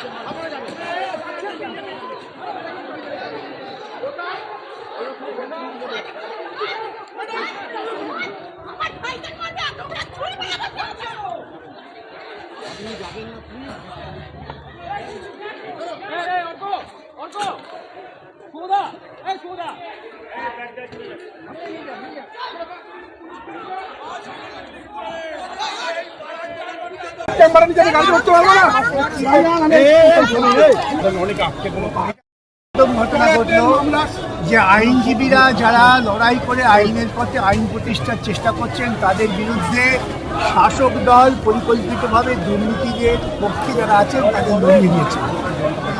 আমার যাবেন না আর যে আইনজীবীরা যারা লড়াই করে আইনের পথে আইন প্রতিষ্ঠার চেষ্টা করছেন, তাদের বিরুদ্ধে শাসক দল পরিকল্পিতভাবে দুর্নীতিদের পক্ষে যারা আছেন, তাদের লড়িয়ে দিয়েছে।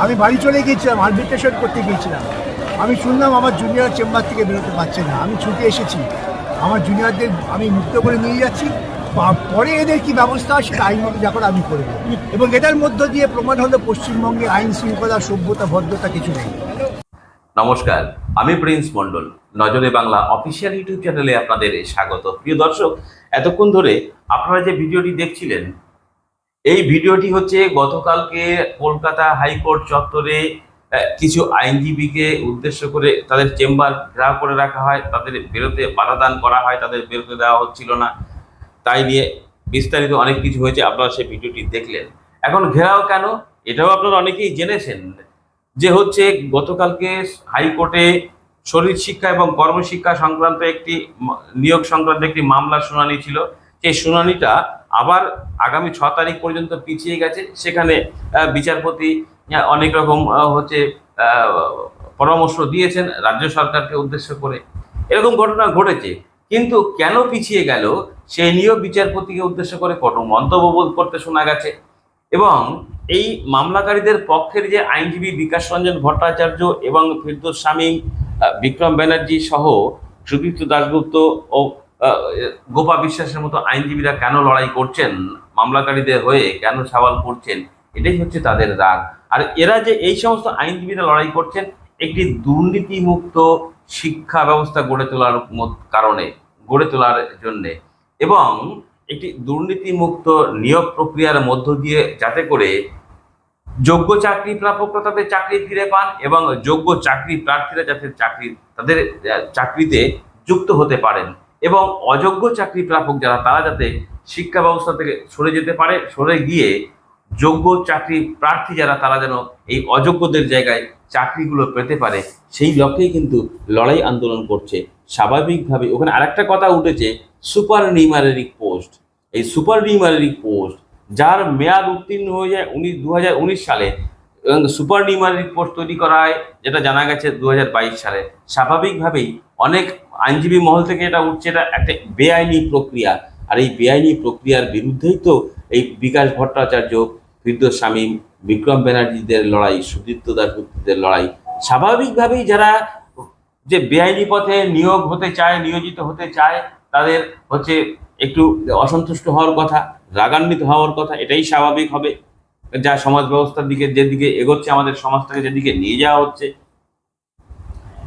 আমি বাড়ি চলে গিয়েছিলাম আরবিট্রেশন করতে গিয়েছিলাম। আমি শুনলাম আমার জুনিয়র চেম্বার থেকে বেরোতে পারছে না। আমি ছুটে এসেছি। আমার জুনিয়রদের আমি মুক্ত করে নিয়ে যাচ্ছি। পরে এদের কি ব্যবস্থা সেটা আইন মতো যা করে আমি করব। এবং এটার মধ্য দিয়ে প্রমাণ হলো পশ্চিমবঙ্গে আইন শৃঙ্খলা, সভ্যতা, ভদ্রতা কিছু নেই। নমস্কার, আমি প্রিন্স মন্ডল নজরে বাংলা অফিসিয়াল ইউটিউব চ্যানেলে আপনাদের স্বাগত। প্রিয় দর্শক, এতক্ষণ ধরে আপনারা যে ভিডিওটি দেখছিলেন, এই ভিডিওটি হচ্ছে গতকালকে কলকাতা হাইকোর্ট চত্বরে কিছু আইনজীবীকে উদ্দেশ্য করে তাদের চেম্বার ঘেরাও করে রাখা হয়, তাদের বেরোতে বাধা দান করা হয়, তাদের বেরোতে দেওয়া হচ্ছিল না। তাই নিয়ে বিস্তারিত অনেক কিছু হয়েছে, আপনারা সেই ভিডিওটি দেখলেন। এখন ঘেরাও কেন? এটাও আপনারা অনেকেই জেনেছেন যে হচ্ছে গতকালকে হাইকোর্টে শরীর শিক্ষা এবং কর্মশিক্ষা সংক্রান্ত একটি নিয়োগ সংক্রান্ত একটি মামলার শুনানি ছিল। সেই শুনানিটা আবার আগামী ছ তারিখ পর্যন্ত পিছিয়ে গেছে। সেখানে বিচারপতি অনেক রকম হচ্ছে পরামর্শ দিয়েছেন রাজ্য সরকারকে উদ্দেশ্য করে। এরকম ঘটনা ঘটেছে। কিন্তু কেন পিছিয়ে গেল? সেই নিয়েও বিচারপতিকে উদ্দেশ্য করে কঠোর মন্তব্য করতে শোনা গেছে। এবং এই মামলাকারীদের পক্ষের যে আইনজীবী বিকাশ রঞ্জন ভট্টাচার্য এবং শামীম আহ, বিক্রম ব্যানার্জি সহ সুদীপ্ত দাশগুপ্ত ও গোপা বিশ্বাসের মতো আইনজীবীরা কেন লড়াই করছেন? মামলাকারীদের হয়ে কেন সওয়াল করছেন এটাই হচ্ছে তাদের রাগ। আর এরা যে এই সমস্ত আইনজীবীরা লড়াই করছেন একটি দুর্নীতিমুক্ত শিক্ষা ব্যবস্থা গড়ে তোলার কারণে, গড়ে তোলার জন্যে। এবং একটি দুর্নীতিমুক্ত নিয়োগ প্রক্রিয়ার মধ্য দিয়ে যাতে করে যোগ্য চাকরি প্রাপকরা তাদের চাকরি ফিরে পান এবং যোগ্য চাকরি প্রার্থীরা যাতে চাকরি, তাদের চাকরিতে যুক্ত হতে পারেন এবং অযোগ্য চাকরি প্রাপক যারা, তারা যাতে শিক্ষা ব্যবস্থা থেকে সরে যেতে পারে, সরে গিয়ে যোগ্য চাকরি প্রার্থী যারা, তারা যেন এই অযোগ্যদের জায়গায় চাকরিগুলো পেতে পারে, সেই লক্ষ্যেই কিন্তু লড়াই আন্দোলন করছে। স্বাভাবিকভাবে ওখানে আরেকটা কথা উঠেছে, সুপার নিউমারেরিক পোস্ট। এই সুপার নিউমারেরিক পোস্ট, যার মেয়াদ উত্তীর্ণ হয়ে যায় উনিশ দু সালে। এবং সুপার নিউমারেরিক পোস্ট তৈরি করা হয়, যেটা জানা গেছে দু হাজার বাইশ সালে। স্বাভাবিকভাবেই অনেক আইনজীবী মহল থেকে এটা উঠছে, এটা একটা বেআইনি প্রক্রিয়া। আর এই বেআইনি প্রক্রিয়ার বিরুদ্ধেই তো এই বিকাশ ভট্টাচার্য, ফিরদোস শামীম বিক্রম ব্যানার্জিদের লড়াই, সুদীপ্ত দাসগুপ্তদের লড়াই। স্বাভাবিকভাবেই যারা যে বেআইনি পথে নিয়োগ হতে চায়, নিয়োজিত হতে চায়, তাদের হচ্ছে একটু অসন্তুষ্ট হওয়ার কথা, রাগান্বিত হওয়ার কথা, এটাই স্বাভাবিক হবে। যা সমাজ ব্যবস্থার দিকে যেদিকে এগোচ্ছে, আমাদের সমাজটাকে যেদিকে নিয়ে যাওয়া হচ্ছে।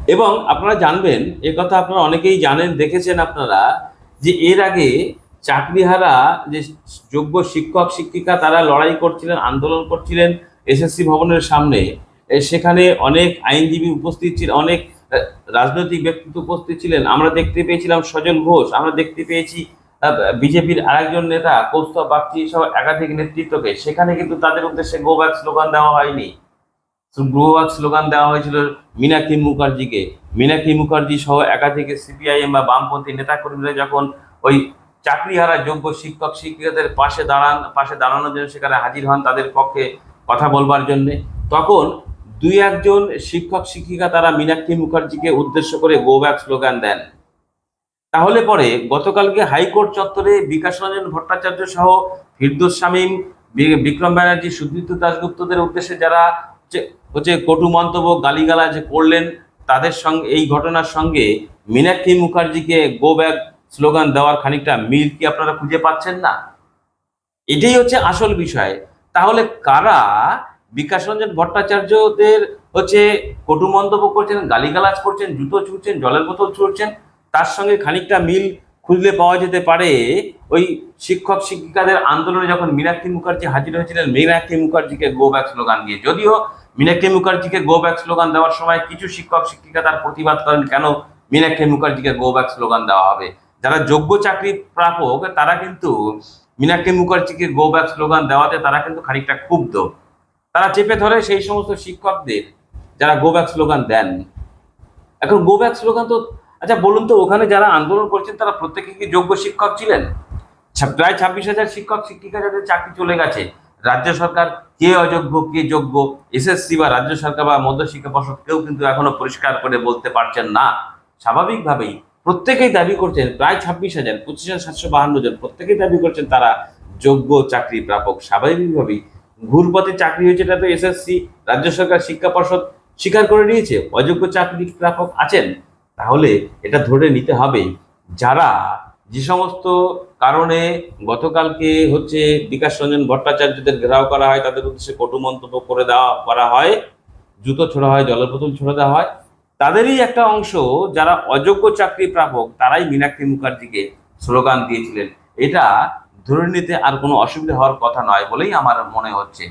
এবং আপনারা জানবেন, এ কথা আপনারা অনেকেই জানেন, দেখেছেন আপনারা, যে এর আগে চাকরিহারা যে যোগ্য শিক্ষক, শিক্ষিকা তারা লড়াই করছিলেন, আন্দোলন করছিলেন এসএসসি ভবনের সামনে। সেখানে অনেক আইনজীবী উপস্থিত ছিলেন অনেক রাজনৈতিক ব্যক্তিত্ব উপস্থিত ছিলেন। আমরা দেখতে পেয়েছিলাম সজল ঘোষ, আমরা দেখতে পেয়েছি বিজেপির আরেকজন নেতা, কৌস্তব বাগচি সহ একাধিক নেতৃত্বকে। সেখানে কিন্তু তাদের উদ্দেশ্যে গো স্লোগান দেওয়া হয়নি। গো স্লোগান দেওয়া হয়েছিল মীনাক্ষী মুখার্জিকে। মীনাক্ষী মুখার্জি সহ একাধিক সিপিআইএম বা বামপন্থী নেতাকর্মীরা যখন ওই চাকরিহারা যোগ্য শিক্ষক শিক্ষিকাদের পাশে দাঁড়ান, পাশে দাঁড়ানোর জন্য সেখানে হাজির হন তাদের পক্ষে কথা বলবার জন্য। তখন দুই একজন শিক্ষক শিক্ষিকা তারা মীনাক্ষী মুখার্জিকে উদ্দেশ্য করে গো ব্যাক স্লোগান দেন। তাহলে পরে গতকালকে হাইকোর্ট চত্বরে বিকাশ রঞ্জন ভট্টাচার্য সহ ফিরদোস শামীম বিক্রম ব্যানার্জি, সুদীপ্ত দাশগুপ্তদের উদ্দেশ্যে যারা হচ্ছে- কটু মন্তব্য গালিগালাজ করলেন, তাদের সঙ্গে, এই ঘটনার সঙ্গে মীনাক্ষী মুখার্জিকে গো ব্যাক স্লোগান দেওয়ার খানিকটা মিল কি আপনারা খুঁজে পাচ্ছেন না? এটাই হচ্ছে আসল বিষয়। তাহলে কারা বিকাশ রঞ্জন ভট্টাচার্যদের হচ্ছে কটু মন্তব্য করছেন, গালিগালাজ করছেন, জুতো ছুঁড়ছেন, জলের বোতল ছুঁড়ছেন, তার সঙ্গে খানিকটা মিল খুঁজলে পাওয়া যেতে পারে ওই শিক্ষক শিক্ষিকাদের আন্দোলনে যখন মীনাক্ষী মুখার্জি হাজির হয়েছিলেন, মীনাক্ষী মুখার্জিকে গো ব্যাক স্লোগান দিয়ে। যদিও মীনাক্ষী মুখার্জিকে গো ব্যাক স্লোগান দেওয়ার সময় কিছু শিক্ষক শিক্ষিকা তার প্রতিবাদ করেন, কেন মীনাক্ষী মুখার্জিকে গো ব্যাক স্লোগান দেওয়া হবে? যারা যোগ্য চাকরি প্রাপক, তারা কিন্তু মীনাক্ষী মুখার্জিকে গো ব্যাক স্লোগান দেওয়াতে তারা কিন্তু খানিকটা ক্ষুব্ধ। তারা চেপে ধরে সেই সমস্ত শিক্ষকদের যারা গো ব্যাক স্লোগান দেন এখন গো ব্যাক স্লোগান তো আচ্ছা বলুন তো, ওখানে যারা আন্দোলন করছেন, তারা প্রত্যেকে কি যোগ্য শিক্ষক ছিলেন? প্রায় ছাব্বিশ হাজার শিক্ষক, শিক্ষিকা যাদের চাকরি চলে গেছে, রাজ্য সরকার কে অযোগ্য, কে যোগ্য? এসএসসি বা রাজ্য সরকার বা মধ্যশিক্ষা পর্ষদ কেউ কিন্তু এখনও পরিষ্কার করে বলতে পারছেন না। স্বাভাবিকভাবেই প্রত্যেকেই দাবি করছেন, প্রায় ছাব্বিশ হাজার, পঁচিশ হাজার সাতশো বাহান্ন জন প্রত্যেকেই দাবি করছেন তারা যোগ্য চাকরি প্রাপক। স্বাভাবিকভাবেই ঘুরপথে চাকরি হয়েছে, এটা তো এসএসসি রাজ্য সরকার শিক্ষা পর্ষদ স্বীকার করে নিয়েছে, অযোগ্য চাকরি প্রাপক আছেন, তাহলে এটা ধরে নিতে হবে যারা যে সমস্ত কারণে গতকালকে হচ্ছে বিকাশ রঞ্জন ভট্টাচার্যদের ঘেরাও করা হয়, তাদের উদ্দেশ্যে কটু মন্তব্য করে দেওয়া, করা হয়, জুতো ছোড়া হয়, জলের বোতল ছড়ে দেওয়া হয় তাদেরই একটা অংশ যারা অযোগ্য চাকরি প্রাপক, তারাই মীনাক্ষী মুখার্জিকে স্লোগান দিয়েছিলেন। এটা ধরে নিতে আর কোনো অসুবিধা হওয়ার কথা নয় বলেই আমার মনে হচ্ছে।